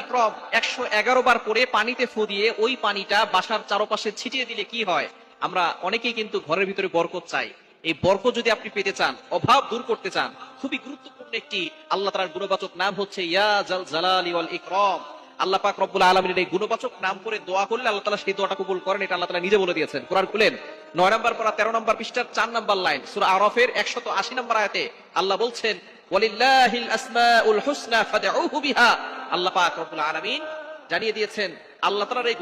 ইকরাম 111 বার পরে পানিতে ফু দিয়ে ওই পানিটা বাসার চারপাশে ছিটিয়ে দিলে কি আমরা অনেকেই কিন্তু ঘরের ভিতরে বরকত চাই। এই বরকত যদি আপনি পেতে চান, অভাব দূর করতে চান, খুবই গুরুত্বপূর্ণ একটি আল্লাহ তাআলার গুণবাচক নাম হচ্ছে ইকরাম। আল্লাহ পাক রব্বুল আলামিনের এই গুণবাচক নাম করে দোয়া করলে আল্লাহ তাআলা সেই দোয়াটা কবুল করেন, এটা আল্লাহ তাআলা নিজে বলে দিয়েছেন। কোরআন খুলেন, নয় নম্বর পারা তেরো নম্বর পৃষ্ঠার চার নম্বর লাইন, সূরা আরাফের 180 নম্বর আয়াতে আল্লাহ বলছেন জানিয়ে দিয়েছেন, আল্লাহ তাআলার এই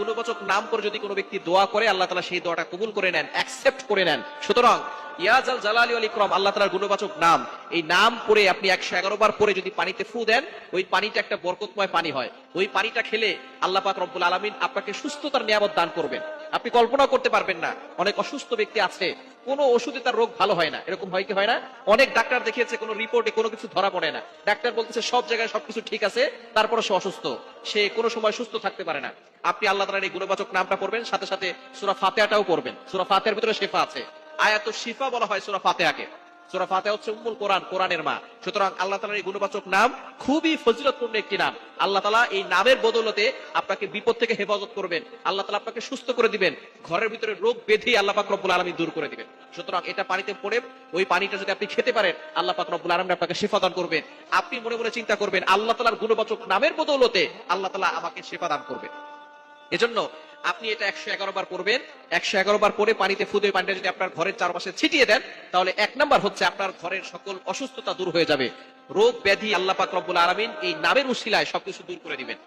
নাম করে যদি কোনো ব্যক্তি দোয়া করে, আল্লাহ তাআলা সেই দোয়াটা কবুল করে নেন অ্যাকসেপ্ট করে নেন। সুতরাং ইয়াজাল জালালি আল্লাহ তাআলার গুণবাচক নাম, এই নাম পড়ে আপনি 111 বার পরে যদি পানিতে ফু দেন, ওই পানিটা একটা বরকতময় পানি হয়। ওই পানিটা খেলে আল্লাহ পাক রব্বুল আলামিন আপনাকে সুস্থতার নিয়ামত দান করবেন। আপনি কল্পনা করতে পারবেন না। অনেক অসুস্থ ব্যক্তি আছে, কোনো ওষুধে তার রোগ ভালো হয় না। এরকম হয় কি হয় না? অনেক ডাক্তার দেখিয়েছে, কোনো রিপোর্টে কোনো কিছু ধরা পড়ে না। ডাক্তার বলতেছে, সব জায়গায় সবকিছু ঠিক আছে তারপরে সে অসুস্থ। সে কোনো সময় সুস্থ থাকতে পারে না। আপনি আল্লাহ তালার এই গুণবাচক নামটা পড়বেন, সাথে সাথে সুরা ফাতেহাটাও পড়বেন। সুরা ফাতেহার ভিতরে শেফা আছে। আয়াত শিফা বলা হয় সুরা ফাতিহাকে। ফাতিহা হচ্ছে উম্মুল কোরআন, কোরআনের মা। সুতরাং আল্লাহ তাআলার এই গুণবাচক নাম খুবই ফজিলতপূর্ণ একটি নাম। আল্লাহ তাআলা এই নামের বদৌলতে আপনাকে বিপদ থেকে হেফাজত করবেন, আল্লাহ তাআলা আপনাকে সুস্থ করে দিবেন, ঘরের ভিতরে রোগ ব্যাধি আল্লাহ আলামিন দূর করে দিবেন। সুতরাং এটা পানিতে পড়ে ওই পানিটা যদি আপনি খেতে পারেন, আল্লাহ পাক আলামিন আপনাকে শিফা দান করবেন। আপনি মনে মনে চিন্তা করবেন, আল্লাহ তাআলার গুণবাচক নামের বদৌলতে আল্লাহ তালা আমাকে শিফা দান করবেন। এজন্য আপনি এটা একশো এগারো বার করবেন একশো এগারো বার পরে পানিতে ফুদে পানিটা যদি আপনার ঘরের চারপাশে ছিটিয়ে দেন, তাহলে এক নম্বর হচ্ছে আপনার ঘরের সকল অসুস্থতা দূর হয়ে যাবে। রোগ ব্যাধি আল্লাহ পাক রব্বুল আলমিন এই নামের উশিলায় সবকিছু দূর করে দিবেন।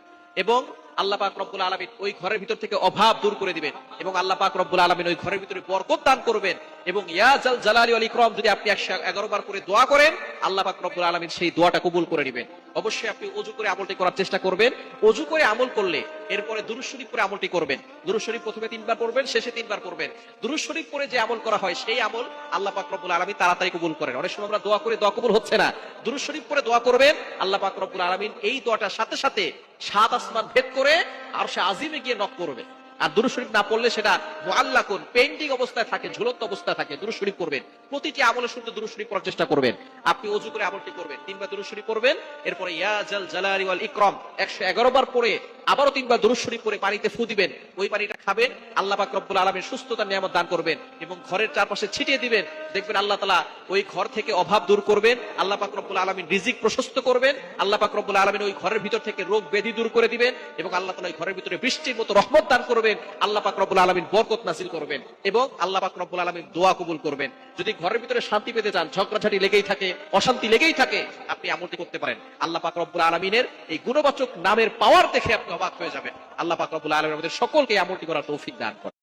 এবং আল্লাহ পাক রব্বুল আলমিন ওই ঘরের ভিতর থেকে অভাব দূর করে দিবেন এবং আল্লাহ পাক রব্বুল আলমিন ওই ঘরের ভিতরে বরকত দান করবেন এবং ইয়াজাল জালালি আল ইকরাম, যদি আপনি একশো এগারো বার করে দোয়া করেন, আল্লাহ পাক রব্বুল আলমিন সেই দোয়াটা কবুল করে নেবেন। অবশ্যই আপনি অজু করে আমলটি করার চেষ্টা করবেন। অজু করে আমল করলে এরপরে দুরুজ শরীফ করে আমলটি করবেন। দুরুজ শরীফ প্রথমে তিনবার পড়বেন, শেষে তিনবার পড়বেন। দুরুজ শরীফ পরে যে আমল করা হয়, সেই আমল আল্লাহ পাক রব্বুল আলামিন তাড়াতাড়ি কবুল করেন। অনেক সময় আমরা দোয়া করে দোয়া কবুল হচ্ছে না। দুরুজ শরীফ পরে দোয়া করবেন, আল্লাহ পাক রব্বুল আলামিন এই দোয়াটার সাথে সাথে সাত আসমান ভেদ করে আর সে আজিমে গিয়ে নক করবে। আর দুরু শরীফ না পড়লে সেটা মুআল্লাকুন পেন্ডিং অবস্থায় থাকে, ঝুলন্ত অবস্থায় থাকে দুরু শরীফ করবেন প্রতিটি আমলের শুনতে দুরু শরীফ পড়ার চেষ্টা করবেন। আপনি অজু করে আমলটি করবেন। তিনবার দুরু শরীফ করবেন এরপরে ইয়া জাল জালালি ওয়াল ইকরাম 111 বার পড়ে আবারও তিনবার দুরুজ শরীফ পড়ে পানিতে ফু দিবেন। ওই পানিটা খাবেন, আল্লাহ পাক রব্বুল আলামিন সুস্থতার নিয়ামত দান করবেন এবং ঘরের চারপাশে ছিটিয়ে দিবেন। দেখবেন আল্লাহ তাআলা ওই ঘর থেকে অভাব দূর করবেন, আল্লাহ পাক রব্বুল আলামিন রিজিক প্রশস্ত করবেন, আল্লাহ পাক রব্বুল আলামিন ওই ঘরের ভিতর থেকে রোগ ব্যাধি দূর করে দিবেন এবং আল্লাহ তাআলা ওই ঘরের ভিতরে বৃষ্টির মতো রহমত দান করবেন, আল্লাহ পাক রব্বুল আলামিন বরকত নাসিল করবেন এবং আল্লাহ পাক রব্বুল আলামিন দোয়া কবুল করবেন। যদি ঘরের ভিতরে শান্তি পেতে চান, ঝগড়াঝাটি লেগেই থাকে, অশান্তি লেগেই থাকে, আপনি আমলটি করতে পারেন। আল্লাহ পাক রব্বুল আলামিনের এই গুণবাচক নামের পাওয়ার দেখে আপনি অবাক হয়ে যাবেন আল্লাহ পাক আলামিন আমাদের সকলকে আমলটি করার তৌফিক দান করেন।